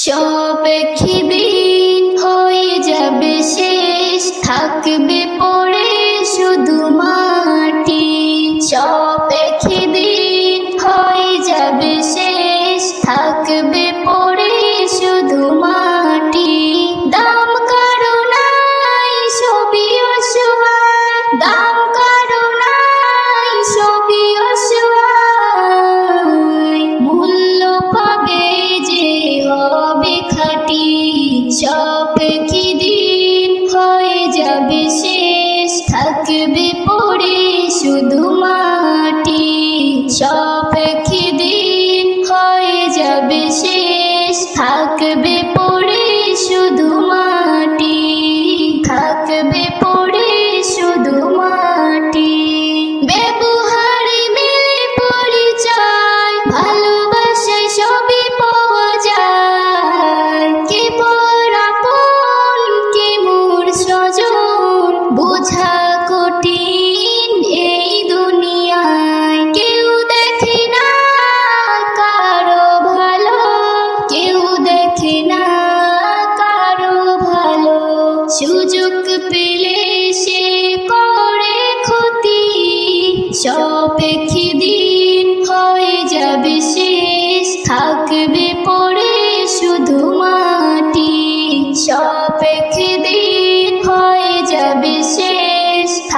সপেক্ষিবী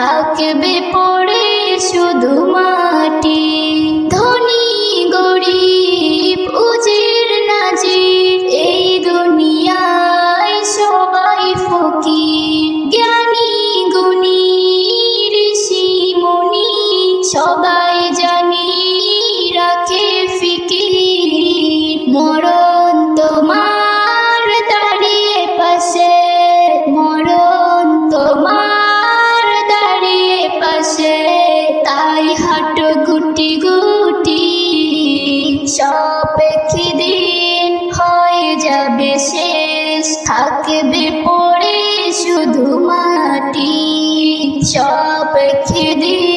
থাকবে পড়ে শুধু মাটি। ধনী গরিব উজির নাজির, এই দুনিয়ায় সবাই ফকির। জ্ঞানী গুণী, ঋষি মুনি, সবাই জানি রাখে ফিকির। মরণ থাকবে পড়ে শুধু মাটি সব খেদে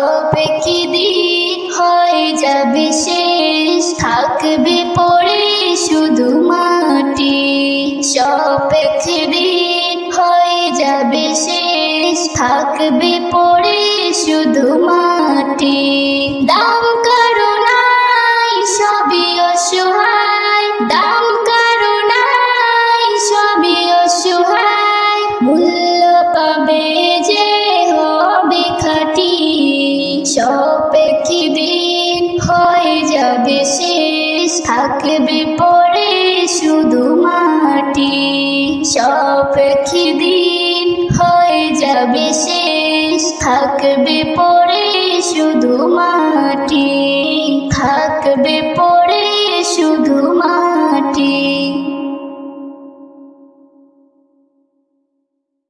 হবে কি দিন হয়ে যাবে শেষ? থাকবে পড়ে শুধু মাটি। সব দিন হয়ে যাবে শেষ? থাকবে পড়ে শুধু মাটি। দা থাকবে পরে শুধু মাটি। সব দিন হয়ে যাবে শেষ। থাকবে পরে শুধু মাটি। থাকবে পরে শুধু মাটি।